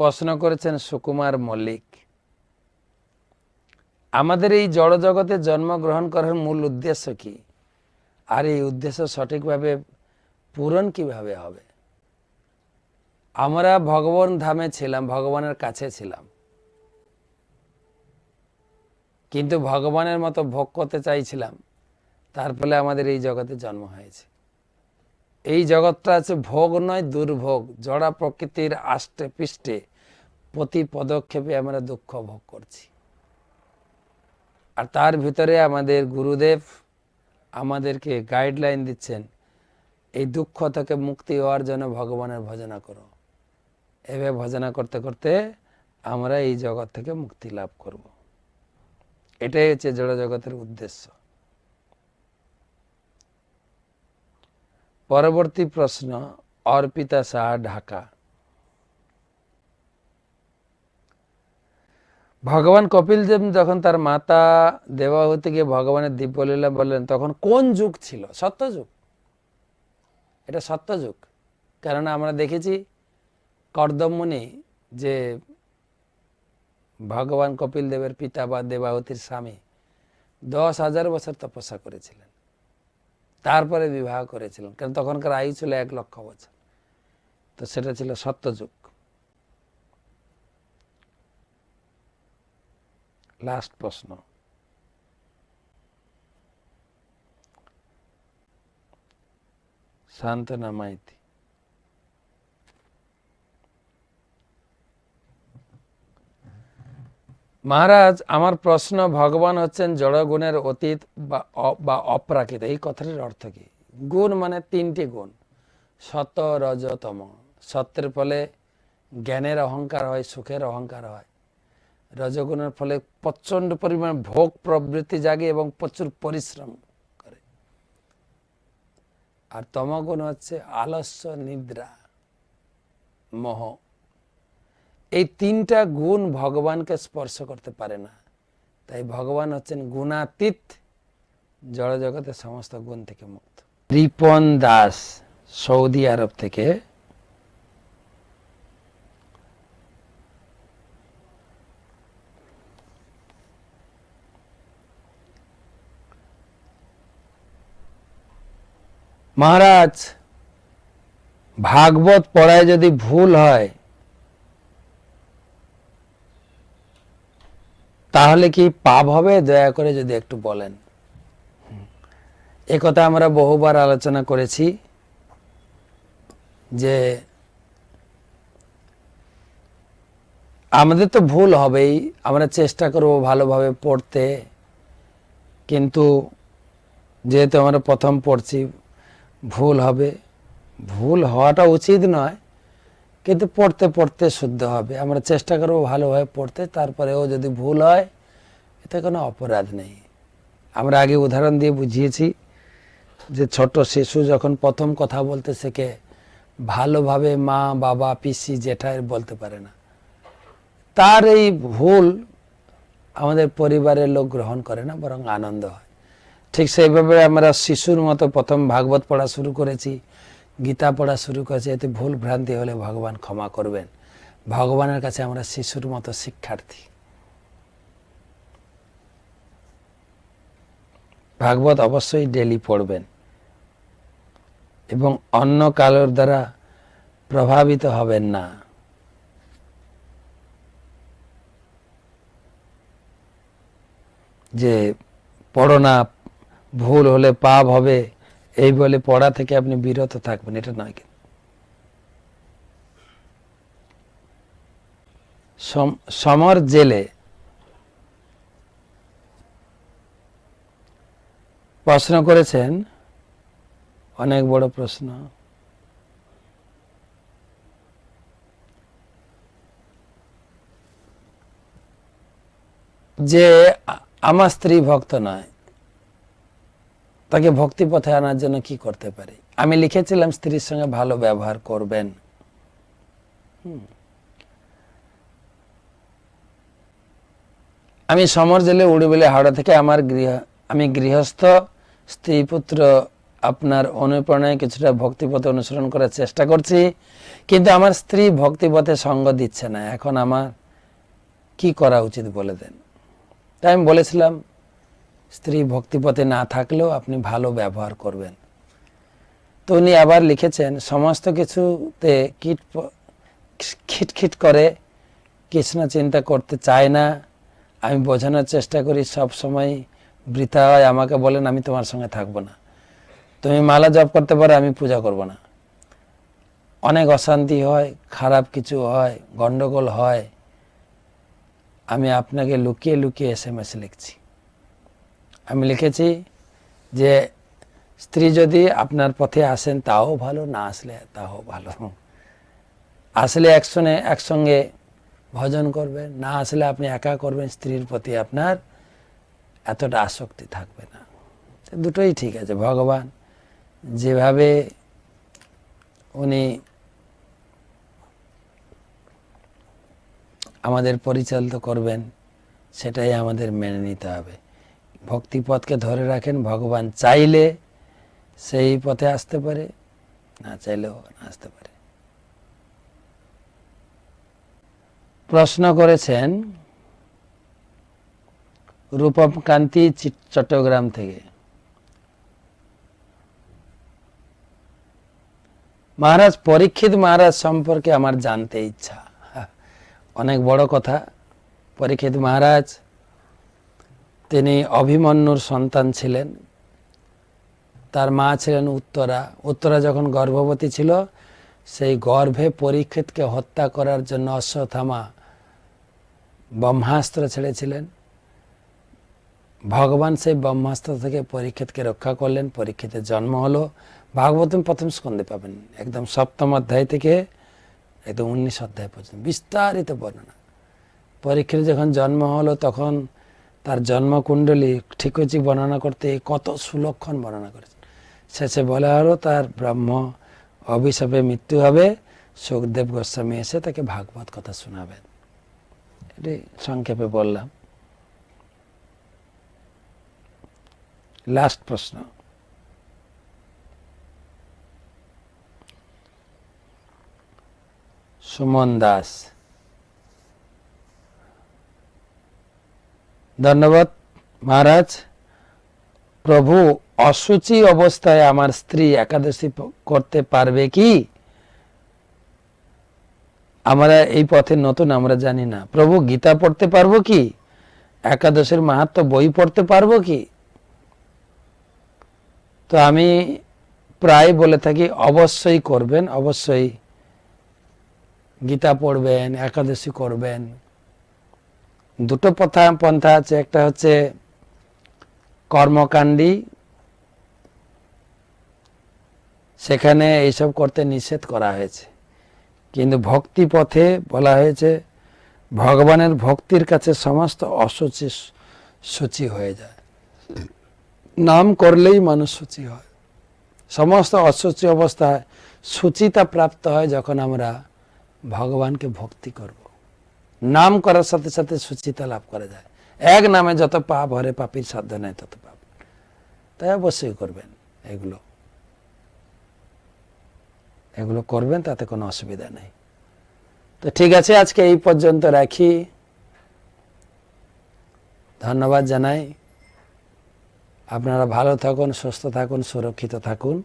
প্রশ্ন করেছেন সুকুমার মল্লিক। আমাদের এই জড় জগতে জন্মগ্রহণ করার মূল উদ্দেশ্য কি? আর এই উদ্দেশ্য সঠিকভাবে পূরণ কীভাবে হবে? আমরা ভগবান ধামে ছিলাম, ভগবানের কাছে ছিলাম। কিন্তু ভগবানের মতো ভোগ করতে চাইছিলাম, তার ফলে আমাদের এই জগতে জন্ম হয়েছে। এই জগৎটা আছে ভোগ নয়, দুর্ভোগ। জড়া প্রকৃতির আষ্টে পৃষ্ঠে প্রতি পদক্ষেপে আমরা দুঃখ ভোগ করছি। আর তার ভিতরে আমাদের গুরুদেব আমাদেরকে গাইডলাইন দিচ্ছেন, এই দুঃখ থেকে মুক্তি হওয়ার জন্য ভগবানের ভজনা করো। এভাবে ভজনা করতে করতে আমরা এই জগৎ থেকে মুক্তি লাভ করব। এটাই হচ্ছে জড় জগতের উদ্দেশ্য। পরবর্তী প্রশ্ন, অর্পিতা সাহা ঢাকা। ভগবান কপিল দেব যখন তার মাতা দেবাহুতিকে ভগবানের দিব্যলীলা বললেন, তখন কোন যুগ ছিল? সত্যযুগ? এটা সত্যযুগ। কেননা আমরা দেখেছি কর্দমমুনি যে ভগবান কপিল দেবের পিতা বা দেবাহুতির স্বামী দশ হাজার বছর তপস্যা করেছিলেন। তারপরে বিবাহ করেছিলেন। কারণ তখনকার আয়ু ছিল এক লক্ষ বছর। তো সেটা ছিল সত্যযুগ। লাস্ট প্রশ্ন. মাইতি. মহারাজ, আমার প্রশ্ন, ভগবান হচ্ছেন জড়গুণের অতীত বা অপ্রাকৃত। এই কথাটির অর্থ কি? গুণ মানে তিনটি গুণ। সত রজ, তম। সত্যের ফলে জ্ঞানের অহংকার হয়, সুখের অহংকার হয়। রজগুণের ফলে প্রচণ্ড পরিমাণ ভোগ প্রবৃত্তি জাগে এবং প্রচুর পরিশ্রম করে। আর তমগুণ হচ্ছে আলস্য, নিদ্রা, মোহ। এই তিনটা গুণ ভগবানকে স্পর্শ করতে পারে না। তাই ভগবান হচ্ছেন গুণাতীত জড় জগতের সমস্ত গুণ থেকে মুক্ত। রিপন দাস সৌদি আরব থেকে মহারাজ, ভাগবত পড়ায় যদি ভুল হয়, তাহলে কি পাপ হবে? দয়া করে যদি একটু বলেন। কথা আমরা বহুবার আলোচনা করেছি যে আমাদের তো ভুল হবেই, আমরা চেষ্টা করব ভালোভাবে পড়তে। কিন্তু যেহেতু আমরা প্রথম পড়ছি ভুল হবে। ভুল হওয়াটা উচিত নয়, কিন্তু পড়তে পড়তে শুদ্ধ হবে। আমরা চেষ্টা করব ভালোভাবে পড়তে, তারপরেও যদি ভুল হয়, এতে কোনো অপরাধ নেই। আমরা আগে উদাহরণ দিয়ে বুঝিয়েছি যে ছোট শিশু যখন প্রথম কথা বলতে শেখে, ভালোভাবে মা, বাবা, পিসি, জেঠাই বলতে পারে না। তার এই ভুল আমাদের পরিবারের লোক গ্রহণ করে না, বরং আনন্দ হয়। ঠিক সেইভাবে আমরা শিশুর মতো প্রথম ভাগবত পড়া শুরু করেছি, গীতা পড়া শুরু করেছি, এতে ভুল ভ্রান্তি হলে ভগবান ক্ষমা করবেন। ভগবানের কাছে আমরা শিশুর মতো শিক্ষার্থী। ভাগবত অবশ্যই ডেলি পড়বেন এবং অন্য কালোর দ্বারা প্রভাবিত হবেন না। যে পড়ো না ভুল হলে পাপ হবে, এই বলে পড়া থেকে আপনি বিরত থাকবেন, এটা নয় কিন্তু। সম- সমর জেলে প্রশ্ন করেছেন, অনেক বড় প্রশ্ন। যে আমার স্ত্রী ভক্ত নয়। তাকে ভক্তি পথে আনার জন্য কি করতে পারি? আমি লিখেছিলাম, স্ত্রীর সঙ্গে ভালো ব্যবহার করবেন। আমি সমর জেলে, উড়িবেলে, হাওড়া থেকে আমার গৃহ, আমি গৃহস্থ, স্ত্রী পুত্র, আপনার অনুপ্রেরণায় কিছুটা ভক্তিপথে অনুসরণ করার চেষ্টা করছি, কিন্তু আমার স্ত্রী ভক্তিপথে সঙ্গ দিচ্ছে না। এখন আমার কি করা উচিত বলে দেন? তাই আমি বলেছিলাম স্ত্রী ভক্তিপথে না থাকলেও আপনি ভালো ব্যবহার করবেন। তো উনি আবার লিখেছেন, সমস্ত কিছুতে কিট খিটখিট করে না চিন্তা করতে চায় না। আমি বোঝানোর চেষ্টা করি, সব সময় বৃথা হয়, আমাকে বলেন আমি তোমার সঙ্গে থাকব না। তুমি মালা জপ করতে পারো, আমি পূজা করব না। অনেক অশান্তি হয়, খারাপ কিছু হয়, গন্ডগোল হয়। আমি আপনাকে লুকিয়ে লুকিয়ে এস এম এস লিখছি। আমি লিখেছি যে, স্ত্রী যদি আপনার পথে আসেন, তাও ভালো, না আসলে তাও ভালো। আসলে একসঙ্গে একসঙ্গে ভজন করবেন, না আসলে আপনি একা করবেন, স্ত্রীর প্রতি আপনার এতটা আসক্তি থাকবে না। দুটোই ঠিক আছে। ভগবান যেভাবে উনি আমাদের পরিচালিত করবেন, সেটাই আমাদের মেনে নিতে হবে। ভক্তিপথকে ধরে রাখেন, ভগবান চাইলে সেই পথে আসতে পারে, না চাইলেও আসতে পারে। প্রশ্ন করেছেন রূপম কান্তি চট্টগ্রাম থেকে। মহারাজ, পরীক্ষিত মহারাজ সম্পর্কে আমার জানতে ইচ্ছা। অনেক বড় কথা। পরীক্ষিত মহারাজ তিনি অভিমন্যুর সন্তান ছিলেন। তার মা ছিলেন উত্তরা। উত্তরা যখন গর্ভবতী ছিল, সেই গর্ভে পরীক্ষিতকে হত্যা করার জন্য অশ্বথামা ব্রহ্মাস্ত্র ছেড়েছিলেন। ভগবান সেই ব্রহ্মাস্ত্র থেকে পরীক্ষিতকে রক্ষা করলেন। পরীক্ষিতের জন্ম হলো। ভাগবতম প্রথম স্কন্ধে পাবেন। একদম সপ্তম অধ্যায় থেকে একদম উনিশ অধ্যায় পর্যন্ত। বিস্তারিত বর্ণনা। পরীক্ষিত যখন জন্ম হলো, তখন তার জন্মকুণ্ডলী ঠিকজি বর্ণনা করতে কত সুলক্ষণ বর্ণনা করেছেন শেষে বলা হলো তার ব্রহ্ম অভিশাপে মৃত্যু হবে, সুখদেব গোস্বামী এসে তাকে ভাগবত কথা শোনাবেন এটি সংক্ষেপে বললাম। লাস্ট প্রশ্ন। সুমন দাস। ধন্যবাদ, মহারাজ। প্রভু অসুচি অবস্থায় আমার স্ত্রী একাদশী করতে পারবে কি? আমরা এই পথে নতুন, আমরা জানি না। প্রভু, গীতা পড়তে পারব কি? একাদশের মাহাত্ম বই পড়তে পারব কি? তো আমি প্রায় বলে থাকি, অবশ্যই করবেন, অবশ্যই গীতা পড়বেন, একাদশী করবেন। দুটো পথা পন্থা আছে, একটা হচ্ছে কর্মকাণ্ডী সেখানে এইসব করতে নিষেধ করা হয়েছে। কিন্তু ভক্তি পথে বলা হয়েছে, ভগবানের ভক্তির কাছে সমস্ত অসুচি সূচি হয়ে যায়। নাম করলেই মানুষ সূচি হয়। সমস্ত অসুচি অবস্থায় সুচিতা প্রাপ্ত হয় যখন আমরা ভগবানকে ভক্তি করব। নাম করার সাথে সাথে সুচিতা লাভ করা যায়। এক নামে যত পাপ হরে পাপির সাধ্য নেই তত পাপ। তাই অবশ্যই করবেন এগুলো। এগুলো করবেন, তাতে কোনো অসুবিধা নেই। তো ঠিক আছে, আজকে এই পর্যন্ত রাখি। ধন্যবাদ জানাই। আপনারা ভালো থাকুন, সুস্থ থাকুন, সুরক্ষিত থাকুন।